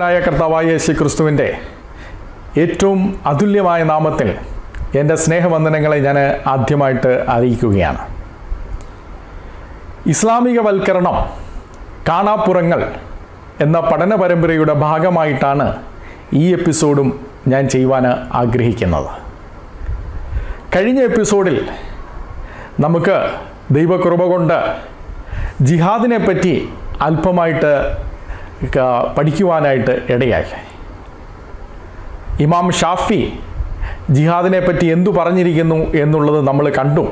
ായ കർത്താവായ യേശു ക്രിസ്തുവിന്റെ ഏറ്റവും അതുല്യമായ നാമത്തിൽ എന്റെ സ്നേഹവന്ദനങ്ങളെ ഞാൻ ആദ്യമായിട്ട് അറിയിക്കുകയാണ്. ഇസ്ലാമികവൽക്കരണം കാണാപ്പുറങ്ങൾ എന്ന പഠന പരമ്പരയുടെ ഭാഗമായിട്ടാണ് ഈ എപ്പിസോഡും ഞാൻ ചെയ്യുവാൻ ആഗ്രഹിക്കുന്നത്. കഴിഞ്ഞ എപ്പിസോഡിൽ നമുക്ക് ദൈവകൃപ കൊണ്ട് ജിഹാദിനെ പറ്റി അല്പമായിട്ട് പഠിക്കുവാനായിട്ട് ഇടയായി. ഇമാം ഷാഫി ജിഹാദിനെ പറ്റി എന്തു പറഞ്ഞിരിക്കുന്നു എന്നുള്ളത് നമ്മൾ കണ്ടു.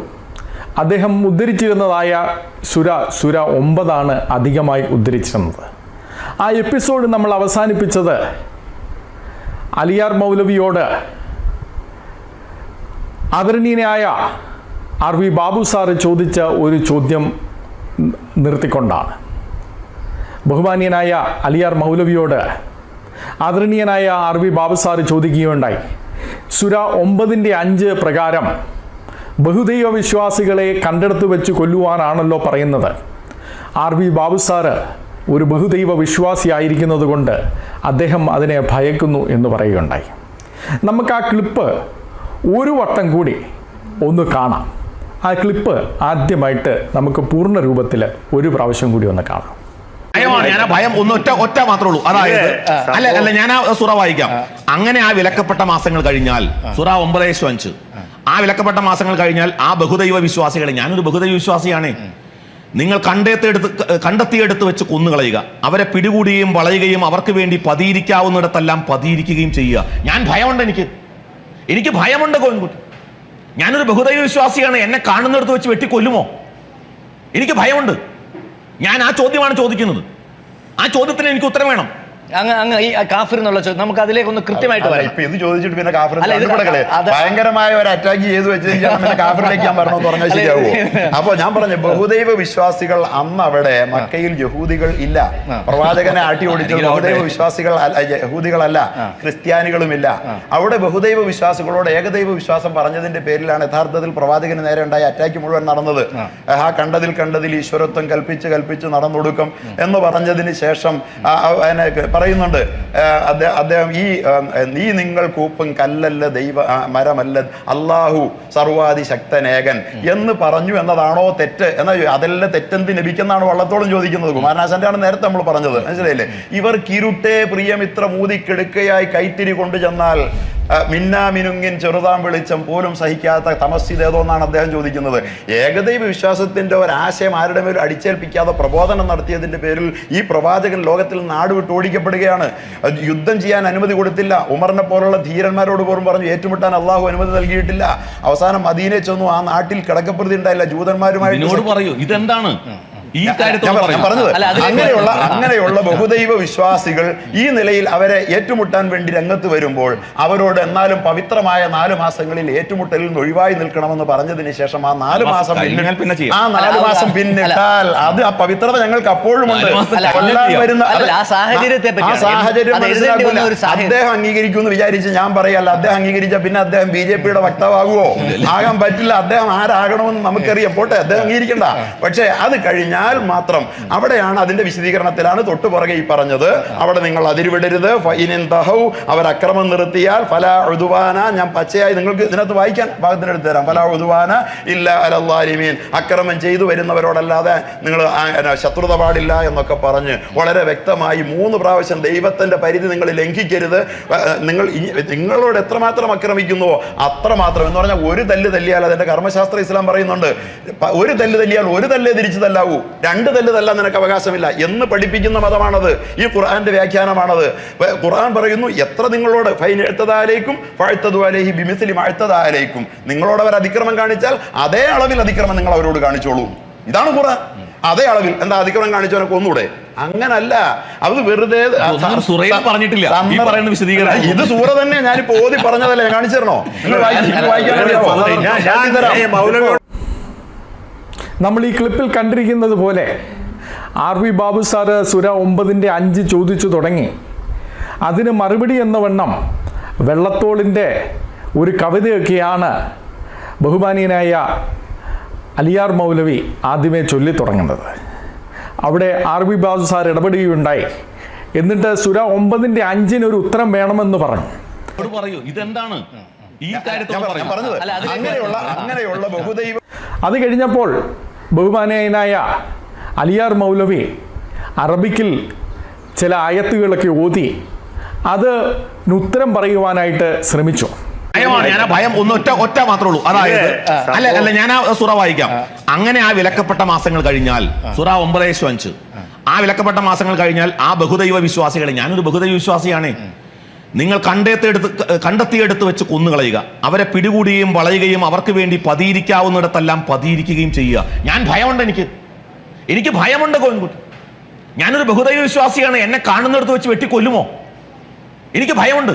അദ്ദേഹം ഉദ്ധരിച്ചിരുന്നതായ സുര സുര ഒമ്പതാണ് അധികമായി ഉദ്ധരിച്ചിരുന്നത്. ആ എപ്പിസോഡ് നമ്മൾ അവസാനിപ്പിച്ചത് അലിയാർ മൗലവിയോട് ആദരണീയനായ ആർ വി ബാബു സാറ് ചോദിച്ച ഒരു ചോദ്യം നിർത്തിക്കൊണ്ടാണ്. ബഹുമാനീയനായ അലിയാർ മൗലവിയോട് ആദരണീയനായ ആർ വി ബാബു സാറ് ചോദിക്കുകയുണ്ടായി. സുര ഒമ്പതിന്റെ അഞ്ച് പ്രകാരം ബഹുദൈവ വിശ്വാസികളെ കണ്ടെടുത്ത് വെച്ച് കൊല്ലുവാനാണല്ലോ പറയുന്നത്. ആർ വി ബാബുസാറ് ഒരു ബഹുദൈവ വിശ്വാസിയായിരിക്കുന്നത് കൊണ്ട് അദ്ദേഹം അതിനെ ഭയക്കുന്നു എന്ന് പറയുകയുണ്ടായി. നമുക്ക് ആ ക്ലിപ്പ് ഒരു വട്ടം കൂടി ഒന്ന് കാണാം. ആ ക്ലിപ്പ് ആദ്യമായിട്ട് നമുക്ക് പൂർണ രൂപത്തിൽ ഒരു പ്രാവശ്യം കൂടി ഒന്ന് കാണാം. ഭയമാണ്. ഞാൻ ആ ഭയം ഒന്ന് ഒറ്റ ഒറ്റ മാത്രമേ ഉള്ളൂ. അതായത് അല്ല അല്ല ഞാൻ ആ സുറ വായിക്കാം. അങ്ങനെ ആ വിലക്കപ്പെട്ട മാസങ്ങൾ കഴിഞ്ഞാൽ സുറ ഒമ്പതേശു അഞ്ച്. ആ. വിലക്കപ്പെട്ട മാസങ്ങൾ കഴിഞ്ഞാൽ ആ ബഹുദൈവ വിശ്വാസികളെ ഞാനൊരു ബഹുദൈവ വിശ്വാസിയാണ്. നിങ്ങൾ കണ്ടെത്തിയെടുത്ത് കണ്ടെത്തിയെടുത്ത് വെച്ച് കൊന്നുകളയുക. അവരെ പിടികൂടുകയും വളയുകയും അവർക്ക് വേണ്ടി പതിയിരിക്കാവുന്നിടത്തെല്ലാം പതിയിരിക്കുകയും ചെയ്യുക. ഞാൻ ഭയമുണ്ട് എനിക്ക്. എനിക്ക് ഭയമുണ്ട് കോയമ്പുട്ടി ഞാനൊരു ബഹുദൈവ വിശ്വാസിയാണ്. എന്നെ കാണുന്നിടത്ത് വെച്ച് വെട്ടിക്കൊല്ലുമോ? എനിക്ക് ഭയമുണ്ട്. ഞാൻ ആ ചോദ്യമാണ് ചോദിക്കുന്നത്. ആ ചോദ്യത്തിന് എനിക്ക് ഉത്തരം വേണം. അങ്ങ് അങ്ങ് ഈ കാഫിർ എന്നുള്ള ചോദ്യം നമുക്ക് അതിലേക്ക് ഒന്ന് കൃത്യമായിട്ട് പറയാം. ഇപ്പൊ ഇത് ചോദിച്ചിട്ട് പിന്നെ കാഫിർ അല്ല, ഇത് അത് ഭയങ്കരമായ ഒരു അറ്റാക്ക് ചെയ്ത് വെച്ചിരിക്കുകയാണ് പിന്നെ കാഫറിലേക്ക് ഞാൻ പറഞ്ഞു പറഞ്ഞാൽ അല്ല, ശരിയാവോ ഇത് അപ്പൊ ഞാൻ പറഞ്ഞു ബഹുദൈവ വിശ്വാസികൾ അന്ന് അവിടെ മക്കയിൽ യഹൂദികൾ ഇല്ല. പ്രവാചകനെ ആട്ടി ഓടിച്ചു ബഹുദൈവ വിശ്വാസികൾ അല്ല യഹൂദികളല്ല ക്രിസ്ത്യാനികളും ഇല്ല. അവിടെ ബഹുദൈവ വിശ്വാസികളോട് ഏകദൈവ വിശ്വാസം പറഞ്ഞതിന്റെ പേരിലാണ് യഥാർത്ഥത്തിൽ പ്രവാചകന് നേരെ ഉണ്ടായ അറ്റാക്ക് മുഴുവൻ നടന്നത്. ആ. കണ്ടതിൽ കണ്ടതിൽ ഈശ്വരത്വം കൽപ്പിച്ച് കൽപ്പിച്ച് നടന്നൊടുക്കും എന്ന് പറഞ്ഞതിന് ശേഷം ആ, ആ, അതിനെ പറയുന്നുണ്ട്. അദ്ദേഹം ഈ നീ നിങ്ങൾ കൂപ്പും കല്ലല്ല ദൈവ മരമല്ല അള്ളാഹു സർവാദി ശക്തനേകൻ എന്ന് പറഞ്ഞു എന്നതാണോ തെറ്റ്? എന്നാ അതല്ല തെറ്റെന്ത് ലഭിക്കുന്നതാണ് വള്ളത്തോളം ചോദിക്കുന്നത്. കുമാരനാശന്റെ ആണ് നേരത്തെ നമ്മൾ പറഞ്ഞത്. മനസ്സിലായില്ലേ? ഇവർ കിരുട്ടെ പ്രിയമിത്ര മൂതിക്കെടുക്കയായി കൈത്തിരി കൊണ്ടു ചെന്നാൽ ആ, മിന്നാ മിനുങ്ങിൻ ചെറുതാം വെളിച്ചം പോലും സഹിക്കാത്ത എന്നാണ് അദ്ദേഹം ചോദിക്കുന്നത്. ഏകദൈവ വിശ്വാസത്തിന്റെ ഒരാശയം ആരുടെ മേലും അടിച്ചേൽപ്പിക്കാതെ പ്രബോധനം നടത്തിയതിന്റെ പേരിൽ ഈ പ്രവാചകൻ ലോകത്തിൽ നാട് വിട്ട് ഓടിക്കപ്പെടുകയാണ്. യുദ്ധം ചെയ്യാൻ അനുമതി കൊടുത്തില്ല. ഉമറിനെ പോലുള്ള ധീരന്മാരോട് പോലും പറഞ്ഞു ഏറ്റുമുട്ടാൻ അള്ളാഹു അനുമതി നൽകിയിട്ടില്ല. അവസാനം മദീനെ ചെന്നു ആ നാട്ടിൽ കിടക്കപ്രതി ഉണ്ടായില്ല. ജൂതന്മാരുമായി പറയൂ ഇതെന്താണ്? ഈ പറഞ്ഞത് അങ്ങനെയുള്ള അങ്ങനെയുള്ള ബഹുദൈവ വിശ്വാസികൾ ഈ നിലയിൽ അവരെ ഏറ്റുമുട്ടാൻ വേണ്ടി രംഗത്ത് വരുമ്പോൾ അവരോട് എന്നാലും പവിത്രമായ നാല് മാസങ്ങളിൽ ഏറ്റുമുട്ടലിൽ നിന്ന് ഒഴിവായി നിൽക്കണമെന്ന് പറഞ്ഞതിന് ശേഷം ആ നാല് മാസം മാസം പിന്നെ ചെയ്യാം. ആ നാല് മാസം പിന്നിട്ടാൽ അത് ആ പവിത്രത ഞങ്ങൾക്ക് അപ്പോഴും ഉണ്ട്. അല്ല, വരുന്ന ആ സാഹചര്യത്തെ ആ സാഹചര്യം അത് എഴുതേണ്ടി വന്ന മനസ്സിലാക്കൂല. ഒരു അദ്ദേഹം അംഗീകരിക്കുമെന്ന് വിചാരിച്ച് ഞാൻ പറയല്ല. അദ്ദേഹം അംഗീകരിച്ച പിന്നെ അദ്ദേഹം ബി ജെ പിയുടെ വക്താവാകുമോ ആകാൻ പറ്റില്ല. അദ്ദേഹം ആരാകണമെന്ന് നമുക്കറിയാം. പോട്ടെ അദ്ദേഹം അംഗീകരിക്കണ്ട. പക്ഷേ അത് കഴിഞ്ഞാൽ മാത്രം അവിടെയാണ് അതിന്റെ വിശദീകരണത്തിലാണ് തൊട്ടു പുറകെ ഈ പറഞ്ഞത്. അവിടെ നിങ്ങൾ അതിരുവിടരുത്. ഫൈനിൻ അവർ അക്രമം നിർത്തിയാൽ ഫല ഉദുവാന ഞാൻ പച്ചയായി നിങ്ങൾക്ക് ഇതിനകത്ത് വായിക്കാൻ ഭാഗത്തിനെടുത്ത് തരാം. ഫല ഉദുവാന ഇല്ല അലല്ലാലിമീൻ അക്രമം ചെയ്തു വരുന്നവരോടല്ലാതെ നിങ്ങൾ ശത്രുത പാടില്ല എന്നൊക്കെ പറഞ്ഞ് വളരെ വ്യക്തമായി മൂന്ന് പ്രാവശ്യം ദൈവത്തിന്റെ പരിധി നിങ്ങൾ ലംഘിക്കരുത്. നിങ്ങൾ നിങ്ങളോട് എത്രമാത്രം ആക്രമിക്കുന്നുവോ അത്രമാത്രം. എന്ന് പറഞ്ഞാൽ ഒരു തല്ല് തല്ലിയാൽ അതിന്റെ കർമ്മശാസ്ത്ര ഇസ്ലാം പറയുന്നുണ്ട്. ഒരു തല്ല് തല്ലിയാൽ ഒരു തല്ലേ തിരിച്ചു തല്ലാവൂ. രണ്ട് തല്ല് തല്ലാൻ നിനക്ക് അവകാശമില്ല. എന്ന് പഠിപ്പിക്കുന്ന മതമാണത്. ഈ ഖുർആന്റെ വ്യാഖ്യാനമാണത്. ഖുർആൻ പറയുന്നു എത്ര നിങ്ങളോട് ഫൈൻ എഴുത്തതാലേക്കും ഫഴുത്തതുവാലേഹി ബിമിസിലി മഴുത്തതാലേക്കും നിങ്ങളോട് അവർ അതിക്രമം കാണിച്ചാൽ അതേ അളവിൽ അതിക്രമം നിങ്ങൾ അവരോട് കാണിച്ചോളൂ. ഇതാണ് ഖുർആൻ. അതേ അളവിൽ എന്താ അതിക്രമം കാണിച്ചവനൊക്കെ ഒന്നുകൂടെ അങ്ങനല്ല. അത് വെറുതെ പറഞ്ഞിട്ടില്ല. ഇത് സൂറ തന്നെ ഞാനിപ്പോ ഓതി പറഞ്ഞതല്ലേ കാണിച്ചിരണോ നിങ്ങൾ വായിക്കാൻ അല്ല, അറിയാമോ? ഞാൻ- ഞാൻ കാണിച്ചു തരാം. നമ്മൾ ഈ ക്ലിപ്പിൽ കണ്ടിരിക്കുന്നത് പോലെ ആർ വി ബാബു സാറ് സുര ഒമ്പതിന്റെ അഞ്ച് ചോദിച്ചു തുടങ്ങി. അതിന് മറുപടി എന്ന വണ്ണം വെള്ളത്തോളിന്റെ ഒരു കവിതയൊക്കെയാണ് ബഹുമാനീയനായ അലിയാർ മൗലവി ആദ്യമേ ചൊല്ലി തുടങ്ങുന്നത്. അവിടെ ആർ വി ബാബു സാർ ഇടപെടുകയുണ്ടായി. എന്നിട്ട് സുര ഒമ്പതിന്റെ അഞ്ചിന് ഒരു ഉത്തരം വേണമെന്ന് പറഞ്ഞു. പറയൂ ഇതെന്താണ്? ഈ കാര്യത്തിൽ അങ്ങനെയുള്ള അങ്ങനെയുള്ള ബഹുദൈവം അത് കഴിഞ്ഞപ്പോൾ ബഹുമാനീയനായ അലിയാർ മൗലവി അറബിക്കിൽ ചില ആയത്തുകളൊക്കെ ഓതി അത് ഉത്തരം പറയുവാനായിട്ട് ശ്രമിച്ചു. ഭയമാണ്. ഞാൻ ആ ഭയം ഒന്ന് ഒറ്റ ഒറ്റ മാത്രമേ ഉള്ളൂ. അതായത് അല്ല അല്ല ഞാൻ ആ സുറ വായിക്കാം. അങ്ങനെ ആ വിലക്കപ്പെട്ട മാസങ്ങൾ കഴിഞ്ഞാൽ സുറ ഒമ്പതേശു അഞ്ച്. ആ. വിലക്കപ്പെട്ട മാസങ്ങൾ കഴിഞ്ഞാൽ ആ ബഹുദൈവ വിശ്വാസികളെ ഞാനൊരു ബഹുദൈവ വിശ്വാസിയാണ് നിങ്ങൾ കണ്ടെത്തിയെടുത്ത് കണ്ടെത്തിയെടുത്ത് വെച്ച് കൊന്നുകളയുക. അവരെ പിടികൂടുകയും വളയുകയും അവർക്ക് വേണ്ടി പതിയിരിക്കാവുന്നിടത്തെല്ലാം പതിയിരിക്കുകയും ചെയ്യുക. ഞാൻ ഭയമുണ്ട് എനിക്ക്. എനിക്ക് ഭയമുണ്ട് കോയമ്പുട്ടി ഞാനൊരു ബഹുദൈവ വിശ്വാസിയാണ്. എന്നെ കാണുന്നിടത്ത് വെച്ച് വെട്ടിക്കൊല്ലുമോ? എനിക്ക് ഭയമുണ്ട്.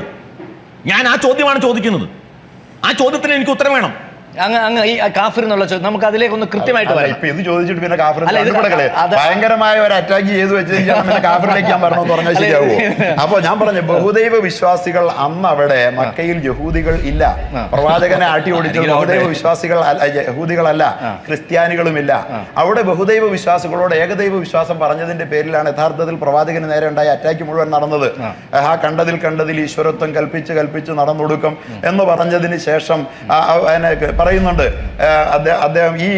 ഞാൻ ആ ചോദ്യമാണ് ചോദിക്കുന്നത്. ആ ചോദ്യത്തിന് എനിക്ക് ഉത്തരം വേണം. അങ്ങ് അങ്ങ് ഈ കാഫിർ എന്നുള്ള ചോദ്യം നമുക്ക് അതിലേക്ക് ഒന്ന് കൃത്യമായിട്ട് പറയാം. ഇപ്പൊ ഇത് ചോദിച്ചിട്ട് പിന്നെ കാഫിർ അല്ല, ഇത് കണ്ടുപിടക്കളെ അത് ഭയങ്കരമായ ഒരു അറ്റാക്ക് ചെയ്ത് വെച്ചിരിക്കണം പിന്നെ കാഫറിലേക്ക് ഞാൻ പറഞ്ഞു പറഞ്ഞാൽ അല്ല, അപ്പൊ ഞാൻ പറഞ്ഞു ബഹുദൈവ വിശ്വാസികൾ അന്ന് അവിടെ മക്കയിൽ യഹൂദികൾ ഇല്ല. പ്രവാചകനെ ആട്ടി ഓടിച്ച ബഹുദൈവ. വിശ്വാസികൾ അല്ല, യഹൂദികളല്ല ക്രിസ്ത്യാനികളുമില്ല അവിടെ ബഹുദൈവ വിശ്വാസികളോട് ഏകദൈവ വിശ്വാസം പറഞ്ഞതിന്റെ പേരിലാണ് യഥാർത്ഥത്തിൽ പ്രവാചകന് നേരെ ഉണ്ടായ അറ്റാക്ക് മുഴുവൻ നടന്നത്. ആ. കണ്ടതിൽ കണ്ടതിൽ ഈശ്വരത്വം കൽപ്പിച്ച് കൽപ്പിച്ച് നടന്നൊടുക്കും എന്ന് പറഞ്ഞതിന് ശേഷം ആ, ആ, അതിനെ പറയുന്നുണ്ട്. അദ്ദേഹം ഈ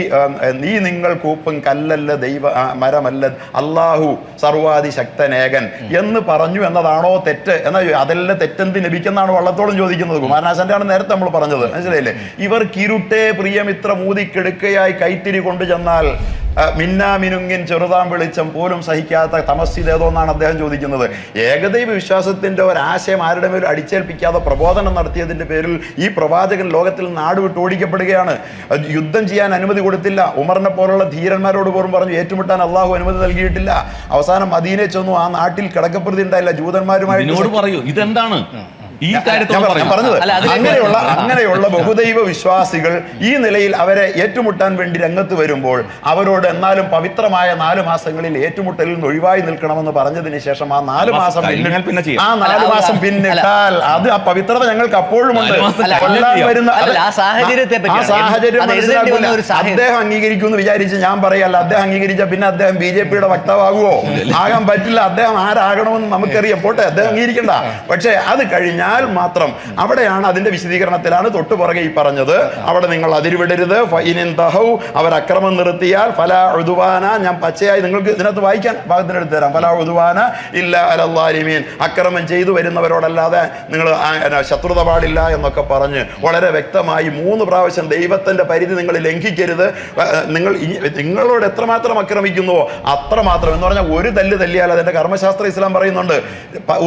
നീ നിങ്ങൾ കൂപ്പും കല്ലല്ല ദൈവ മരമല്ല അള്ളാഹു സർവാദി ശക്തനേകൻ എന്ന് പറഞ്ഞു എന്നതാണോ തെറ്റ്? എന്നാ അതല്ല തെറ്റെന്ത് ലഭിക്കുന്നതാണ് വള്ളത്തോളം ചോദിക്കുന്നത്. കുമാരനാശന്റെ ആണ് നേരത്തെ നമ്മൾ പറഞ്ഞത്. മനസ്സിലായില്ലേ? ഇവർ കിരുട്ടെ പ്രിയമിത്ര മൂതിക്കെടുക്കയായി കൈത്തിരി കൊണ്ടു ചെന്നാൽ മിന്നാമിനുങ്ങിൻ ചെറുതാം വെളിച്ചം പോലും സഹിക്കാത്ത തമസ്സിലേതോന്നാണ് അദ്ദേഹം ചോദിക്കുന്നത്. ഏകദൈവ വിശ്വാസത്തിന്റെ ഒരാശയം ആരുടെ മേലും അടിച്ചേൽപ്പിക്കാതെ പ്രബോധനം നടത്തിയതിന്റെ പേരിൽ ഈ പ്രവാചകൻ ലോകത്തിൽ നാട് വിട്ട് ഓടിക്കപ്പെടുകയാണ്. യുദ്ധം ചെയ്യാൻ അനുമതി കൊടുത്തില്ല. ഉമറിനെ പോലുള്ള ധീരന്മാരോട് പോലും പറഞ്ഞു ഏറ്റുമുട്ടാൻ അള്ളാഹു അനുമതി നൽകിയിട്ടില്ല. അവസാനം മദീനെ ചെന്നു ആ നാട്ടിൽ കിടക്കപ്രതി ഉണ്ടായില്ല. ജൂതന്മാരുമായി പറയൂ ഇതെന്താണ്? ഈ. പറഞ്ഞത് അങ്ങനെയുള്ള അങ്ങനെയുള്ള ബഹുദൈവ വിശ്വാസികൾ ഈ നിലയിൽ അവരെ ഏറ്റുമുട്ടാൻ വേണ്ടി രംഗത്ത് വരുമ്പോൾ അവരോട് എന്നാലും പവിത്രമായ നാല് മാസങ്ങളിൽ ഏറ്റുമുട്ടലിൽ നിന്ന് ഒഴിവായി നിൽക്കണമെന്ന് പറഞ്ഞതിന് ശേഷം ആ നാല് മാസം മാസം പിന്നെ ചെയ്യാം. ആ നാല് മാസം പിന്നിട്ടാൽ അത് ആ പവിത്രത ഞങ്ങൾക്ക് അപ്പോഴും ഉണ്ട്. വരുന്ന ആ സാഹചര്യത്തെ ആ സാഹചര്യം അത് എഴുതേണ്ടി വന്ന മനസ്സിലാക്കൂല. ഒരു അദ്ദേഹം അംഗീകരിക്കുമെന്ന് വിചാരിച്ച് ഞാൻ പറയല്ല. അദ്ദേഹം അംഗീകരിച്ച പിന്നെ അദ്ദേഹം ബി ജെ പിയുടെ വക്താവാകുമോ ആകാൻ പറ്റില്ല. അദ്ദേഹം ആരാകണമെന്ന് നമുക്കറിയാം. പോട്ടെ അദ്ദേഹം അംഗീകരിക്കണ്ട. പക്ഷേ അത് കഴിഞ്ഞാൽ മാത്രം അവിടെയാണ് അതിന്റെ വിശദീകരണത്തിലാണ് തൊട്ടു പുറകെ ഈ പറഞ്ഞത്. അവിടെ നിങ്ങൾ അതിരുവിടരുത്. ഫൈനിൻ അവർ അക്രമം നിർത്തിയാൽ ഫല ഉദുവാന. ഞാൻ പച്ചയായി നിങ്ങൾക്ക് ഇതിനകത്ത് വായിക്കാൻ ഭാഗത്തിനെടുത്ത് തരാം. ഫല ഉദുവാന ഇല്ല അലല്ലാലിമീൻ അക്രമം ചെയ്തു വരുന്നവരോടല്ലാതെ നിങ്ങൾ ശത്രുത പാടില്ല എന്നൊക്കെ പറഞ്ഞ് വളരെ വ്യക്തമായി മൂന്ന് പ്രാവശ്യം ദൈവത്തിന്റെ പരിധി നിങ്ങൾ ലംഘിക്കരുത്. നിങ്ങൾ നിങ്ങളോട് എത്രമാത്രം ആക്രമിക്കുന്നുവോ അത്രമാത്രം എന്ന് പറഞ്ഞാൽ ഒരു തല്ല് തല്ലിയാൽ അതിന്റെ കർമ്മശാസ്ത്ര ഇസ്ലാം പറയുന്നുണ്ട്.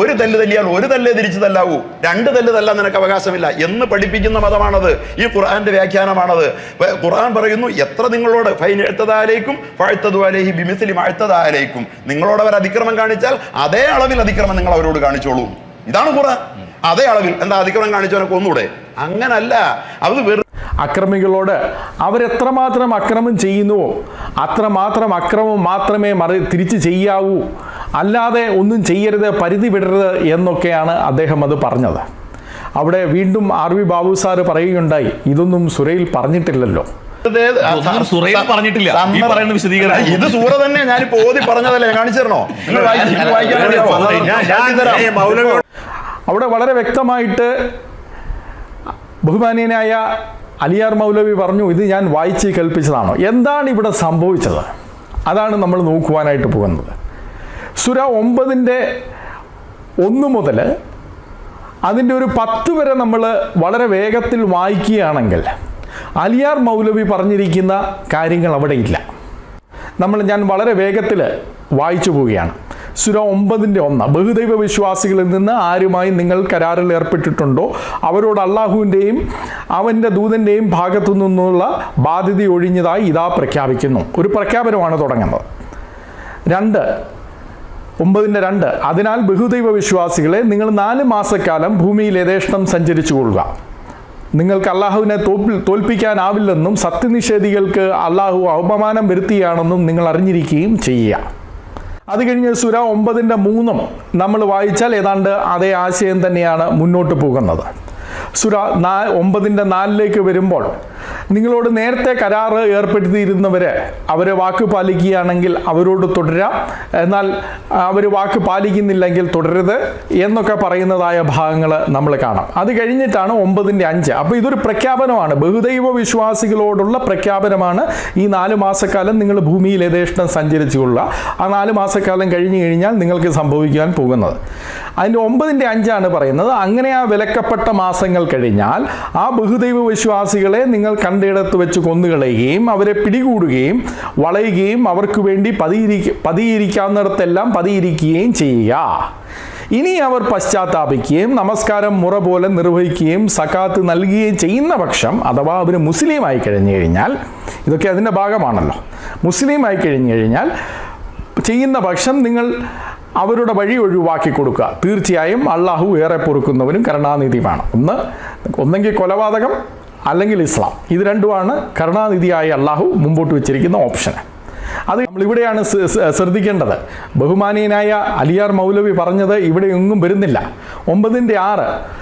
ഒരു തല്ല് തല്ലിയാൽ ഒരു തല്ലേ തിരിച്ചു തല്ലാവൂ. രണ്ട് തല്ല് തല്ലാൻ നിനക്ക് അവകാശമില്ല. എന്ന് പഠിപ്പിക്കുന്ന മതമാണത്. ഈ ഖുർആന്റെ വ്യാഖ്യാനമാണത്. ഖുർആൻ പറയുന്നു എത്ര നിങ്ങളോട് ഫൈൻ എഴുത്തതാലേക്കും ഫഴുത്തതുവാലേഹി ബിമിസിലി മഴുത്തതാലേക്കും നിങ്ങളോട് അവർ അതിക്രമം കാണിച്ചാൽ അതേ അളവിൽ അതിക്രമം നിങ്ങൾ അവരോട് കാണിച്ചോളൂ. ഇതാണ് ഖുർആൻ. അതേ അളവിൽ എന്താ അതിക്രമം കാണിച്ചവനൊക്കെ ഒന്നുകൂടെ അങ്ങനല്ല. അത് വെറു അക്രമികളോട് അവരെത്രമാത്രം അക്രമം ചെയ്യുന്നുവോ അത്രമാത്രം അക്രമം മാത്രമേ മറി തിരിച്ച് ചെയ്യാവൂ. അല്ലാതെ ഒന്നും ചെയ്യരുത് പരിധി വിടരുത് എന്നൊക്കെയാണ് അദ്ദേഹം അത് പറഞ്ഞത് അവിടെ വീണ്ടും ആർ വി ബാബു സാർ പറയുകയുണ്ടായി ഇതൊന്നും സുരയിൽ പറഞ്ഞിട്ടില്ലല്ലോ പറഞ്ഞിട്ടില്ല. ഈ പറയുന്ന വിശദീകരണം. ഇത് സൂറ തന്നെ ഞാനിപ്പോ ഓതി പറഞ്ഞതല്ലേ ഞാൻ കാണിച്ചു തരണോ? ഞാൻ- ഞാൻ. അവിടെ വളരെ വ്യക്തമായിട്ട് ബഹുമാനീയനായ അലിയാർ മൗലവി പറഞ്ഞു ഇത് ഞാൻ വായിച്ച് കൽപ്പിച്ചതാണോ എന്താണ് ഇവിടെ സംഭവിച്ചത് അതാണ് നമ്മൾ നോക്കുവാനായിട്ട് പോകുന്നത് സുര ഒമ്പതിന്റെ ഒന്ന് മുതൽ അതിന്റെ ഒരു പത്ത് വരെ നമ്മൾ വളരെ വേഗത്തിൽ വായിക്കുകയാണെങ്കിൽ അലിയാർ മൗലവി പറഞ്ഞിരിക്കുന്ന കാര്യങ്ങൾ അവിടെ ഇല്ല. നമ്മൾ ഞാൻ വളരെ വേഗത്തിൽ വായിച്ചു പോവുകയാണ്. സുര ഒമ്പതിന്റെ ഒന്ന്. ബഹുദൈവ വിശ്വാസികളിൽ നിന്ന് ആരുമായി നിങ്ങൾ കരാറിൽ ഏർപ്പെട്ടിട്ടുണ്ടോ? അവരോട് അള്ളാഹുവിന്റെയും അവന്റെ ദൂതന്റെയും ഭാഗത്തു നിന്നുള്ള ബാധ്യത ഒഴിഞ്ഞതായി ഇതാ പ്രഖ്യാപിക്കുന്നു. ഒരു പ്രഖ്യാപനമാണ് തുടങ്ങുന്നത്. രണ്ട് ഒമ്പതിന്റെ രണ്ട്. അതിനാൽ ബഹുദൈവ വിശ്വാസികളെ നിങ്ങൾ നാല് മാസക്കാലം ഭൂമിയിൽ യഥേഷ്ടം സഞ്ചരിച്ചു കൊള്ളുക നിങ്ങൾക്ക് അള്ളാഹുവിനെ തോൽപ്പി തോൽപ്പിക്കാനാവില്ലെന്നും സത്യനിഷേധികൾക്ക് അള്ളാഹു അപമാനം വരുത്തിയാണെന്നും നിങ്ങൾ അറിഞ്ഞിരിക്കുകയും ചെയ്യുക. അത് കഴിഞ്ഞ് സുര ഒമ്പതിന്റെ മൂന്നും നമ്മൾ വായിച്ചാൽ ഏതാണ്ട് അതേ ആശയം തന്നെയാണ് മുന്നോട്ട് പോകുന്നത്. സുര നാ ഒമ്പതിന്റെ നാലിലേക്ക് വരുമ്പോൾ നിങ്ങളോട് നേരത്തെ കരാറ് ഏർപ്പെടുത്തിയിരുന്നവർ അവർ വാക്ക് പാലിക്കുകയാണെങ്കിൽ അവരോട് തുടരാം. എന്നാൽ അവർ വാക്ക് പാലിക്കുന്നില്ലെങ്കിൽ തുടരുത് എന്നൊക്കെ പറയുന്നതായ ഭാഗങ്ങൾ നമ്മൾ കാണാം. അത് കഴിഞ്ഞിട്ടാണ് ഒമ്പതിന്റെ അഞ്ച്. അപ്പോൾ ഇതൊരു പ്രഖ്യാപനമാണ്. ബഹുദൈവ വിശ്വാസികളോടുള്ള പ്രഖ്യാപനമാണ് ഈ നാല് മാസക്കാലം നിങ്ങൾ ഭൂമിയിൽ യഥേഷ്ടം സഞ്ചരിച്ചുകൊള്ളുക. ആ നാല് മാസക്കാലം കഴിഞ്ഞു കഴിഞ്ഞാൽ നിങ്ങൾക്ക് സംഭവിക്കാൻ പോകുന്നത്. അതിന്റെ ഒമ്പതിന്റെ അഞ്ചാണ് പറയുന്നത്. അങ്ങനെ ആ വിലക്കപ്പെട്ട മാസങ്ങൾ കഴിഞ്ഞാൽ ആ ബഹുദൈവ വിശ്വാസികളെ നിങ്ങൾ കണ്ടിടത്ത് വെച്ച് കൊന്നുകളയുകയും അവരെ പിടികൂടുകയും വളയുകയും അവർക്ക് വേണ്ടി പതിയിരിക്ക പതിയിരിക്കാവുന്നിടത്തെല്ലാം പതിയിരിക്കുകയും ചെയ്യുക. ഇനി അവർ പശ്ചാത്താപിക്കുകയും നമസ്കാരം മുറ പോലെ നിർവഹിക്കുകയും സക്കാത്ത് നൽകുകയും ചെയ്യുന്ന പക്ഷം അഥവാ അവർ മുസ്ലിമായി കഴിഞ്ഞു കഴിഞ്ഞാൽ ഇതൊക്കെ അതിന്റെ ഭാഗമാണല്ലോ. മുസ്ലിമായി കഴിഞ്ഞു കഴിഞ്ഞാൽ ചെയ്യുന്ന പക്ഷം നിങ്ങൾ അവരുടെ വഴി ഒഴിവാക്കി കൊടുക്കുക. തീർച്ചയായും അള്ളാഹു ഏറെ പൊറുക്കുന്നവനും കരുണാനിധിയുമാണ്. ഒന്ന് ഒന്നെങ്കിൽ കൊലപാതകം അല്ലെങ്കിൽ ഇസ്ലാം. ഇത് രണ്ടുമാണ് കരുണാനിധിയായ അള്ളാഹു മുമ്പോട്ട് വെച്ചിരിക്കുന്ന ഓപ്ഷൻ. അത് ശ്ര- ശ്രദ്ധിക്കേണ്ടത്. ബഹുമാനീയനായ അലിയാർ മൗലവി പറഞ്ഞത് ഇവിടെ എങ്ങും വരുന്നില്ല. ഒമ്പതിന്റെ ആറ്